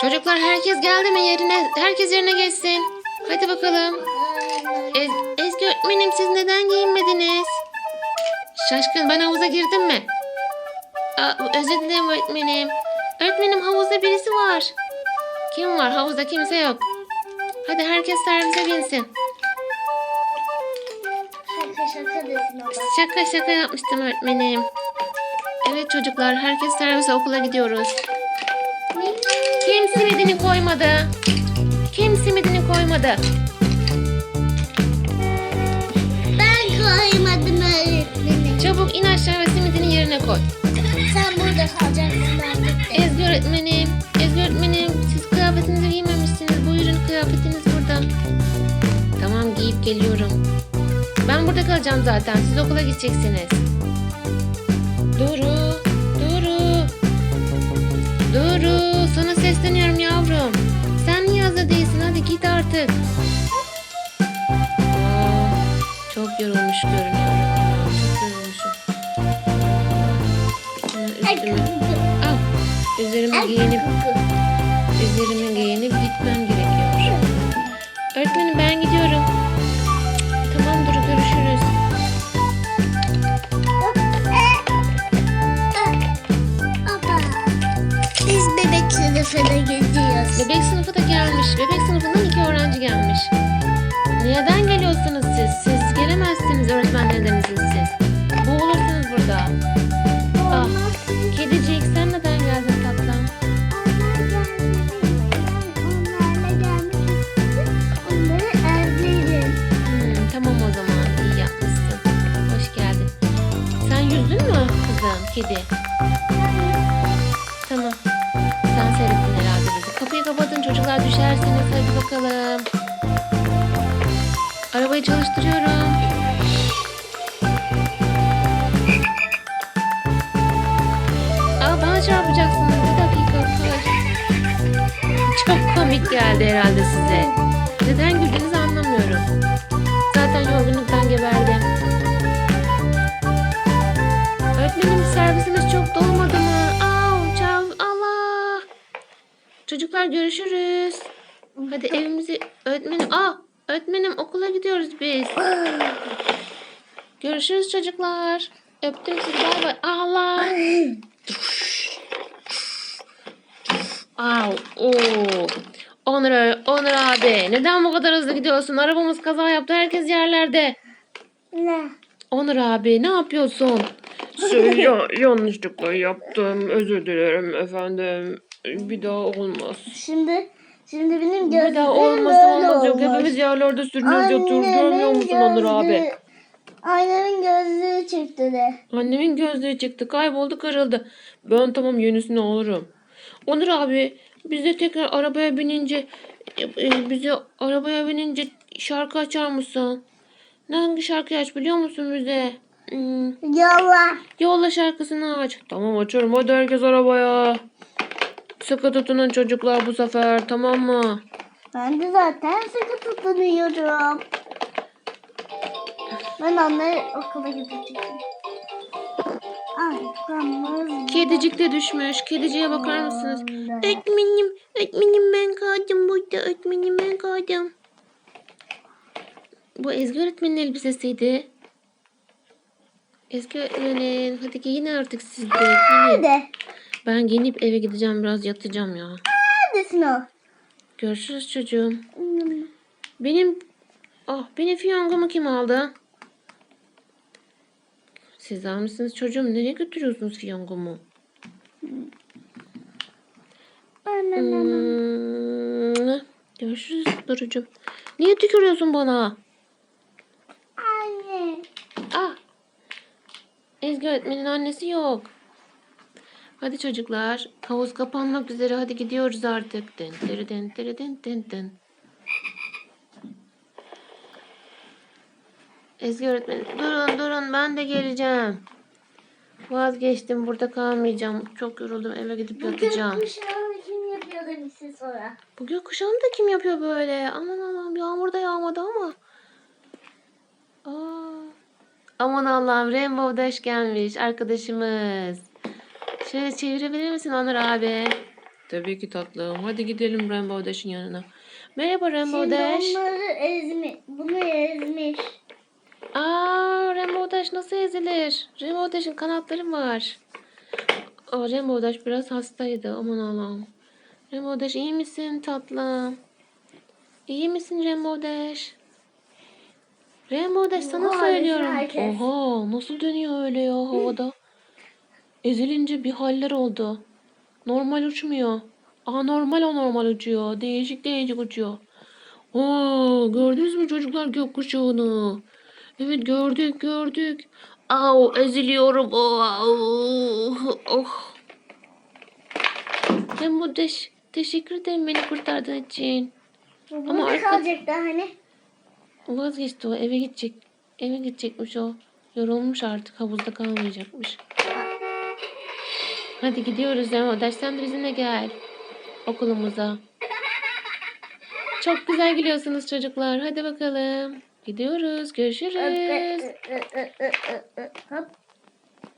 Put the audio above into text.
Çocuklar herkes geldi mi yerine? Herkes yerine geçsin. Hadi bakalım. Ez, Ezgi öğretmenim siz neden giyinmediniz? Şaşkın ben havuza girdim mi? Aa, özür dilerim öğretmenim. Öğretmenim havuzda birisi var. Kim var? Havuzda kimse yok. Hadi herkes servise binsin. Şaka şaka desin. Şaka şaka yapmıştım öğretmenim. Evet çocuklar herkes servise okula gidiyoruz. Simidini koymadı? Kim simidini koymadı? Ben koymadım öğretmenim. Çabuk in aşağı ve simidini yerine koy. Sen burada kalacaksın ben de. Ezgi öğretmenim, Ezgi öğretmenim siz kıyafetinizi giymemişsiniz. Buyurun kıyafetiniz burada. Tamam giyip geliyorum. Ben burada kalacağım zaten. Siz okula gideceksiniz. Duru, artık. Aa, çok yorulmuş görünüyorum. Aa, Çok yorulmuşum. Üstümü. Al. Üzerime giyinip, üzerime giyinip gitmem gerekiyor. Öğretmenim ben gidiyorum. Tamam Duru görüşürüz. Biz bebek sınıfına gidiyoruz. Bebek sınıfı da gelmiş. Bebek gelmiş. Neden geliyorsunuz siz? Siz gelemezsiniz öğretmenlerden izinsiz. Boğulursunuz burada. Ah, kedicik sen neden geldin tatlım? Hmm, tamam o zaman iyi yapmışsın. Hoş geldin. Sen yüzdün mü kızım kedi? Arabayı çalıştırıyorum. Aa bana çarpacaksınız. Bir dakika. Çok komik geldi herhalde size. Neden güldüğünüzü anlamıyorum. Zaten yorgunluktan geberdim. Öğretmenim servisimiz çok dolmadı mı? Au, çav, Allah. Çocuklar görüşürüz. Hadi evimizi öğretmenim. Aa, öğretmenim okula gidiyoruz biz. Görüşürüz çocuklar. Öptüm sizi. Bay bay. Allah. Au, oo. Onur, Onur abi. Neden bu kadar hızlı gidiyorsun? Arabamız kaza yaptı. Herkes yerlerde. Ne? Onur abi ne yapıyorsun? Şey, ya, yanlışlıkla yaptım. Özür dilerim efendim. Bir daha olmaz. Şimdi şimdi benim gözlerim daha olmaz böyle olmaz yok. olmuş. Hepimiz yerlerde sürünüyoruz yatıyoruz. Görmüyor musun Onur abi? Annemin gözlüğü çıktı de. Annemin gözlüğü çıktı. Kayboldu kırıldı. Ben tamam yenisini alırım. Onur abi biz de tekrar arabaya binince e, e, bize arabaya binince şarkı açar mısın? Hangi şarkıyı aç biliyor musun bize? Hmm, Yolla. yolla şarkısını aç. Tamam açarım. Hadi herkes arabaya. Sıkı tutunun çocuklar bu sefer tamam mı? Ben de zaten sıkı tutunuyorum. Ben onları okula kırmızı. Kedicik de düşmüş. Kediciye bakar mısınız? Öğretmenim, öğretmenim ben kaldım burada. Öğretmenim ben kaldım. Bu Ezgi öğretmenin elbisesiydi. Ezgi öğretmenin. Hadi giyin artık siz de. Hadi. Ben giyinip eve gideceğim. Biraz yatacağım ya. Neredesin o? Görüşürüz çocuğum. Benim... Ah benim fiyangomu kim aldı? Siz almışsınız çocuğum. Nereye götürüyorsunuz fiyangomu? Hmm, Görüşürüz Duru'cum. Niye tükürüyorsun bana? Anne. Ah. Ezgi öğretmenin annesi yok. Hadi çocuklar. Havuz kapanmak üzere. Hadi gidiyoruz artık. Den, dere, den, dere, den, den, den. Ezgi öğretmenim. Durun durun ben de geleceğim. Vazgeçtim burada kalmayacağım. Çok yoruldum eve gidip yatacağım. Kuşağını kim yapıyor demişsin sonra. Bu gökkuşağını da kim yapıyor böyle? Aman Allah'ım yağmur da yağmadı ama. Aa. Aman Allah'ım Rainbow Dash gelmiş arkadaşımız. Şöyle çevirebilir misin Onur abi? Tabii ki tatlım. Hadi gidelim Rainbow Dash'in yanına. Merhaba Rainbow Şimdi Dash. onları ezmiş. Bunu ezmiş. Aa, Rainbow Dash nasıl ezilir? Rainbow Dash'in kanatları var. Aa, Rainbow Dash biraz hastaydı. Aman Allah'ım. Rainbow Dash iyi misin tatlım? İyi misin Rainbow Dash? Rainbow Dash sana Oha, söylüyorum. herkes. Oha nasıl dönüyor öyle ya havada? Ezilince bir haller oldu. Normal uçmuyor. Anormal anormal uçuyor. Değişik değişik uçuyor. Oo, gördünüz mü çocuklar gökkuşağını? Evet gördük gördük. Au eziliyorum. Oh, oh, oh. Rainbow Dash teşekkür ederim beni kurtardığın için. Bu Ama burada arka- kalacaktı hani. Vazgeçti o eve gidecek. Eve gidecekmiş o. Yorulmuş artık havuzda kalmayacakmış. Hadi gidiyoruz Dash sen de bizimle gel. Okulumuza. Çok güzel gülüyorsunuz çocuklar. Hadi bakalım. Gidiyoruz. Görüşürüz. Hop.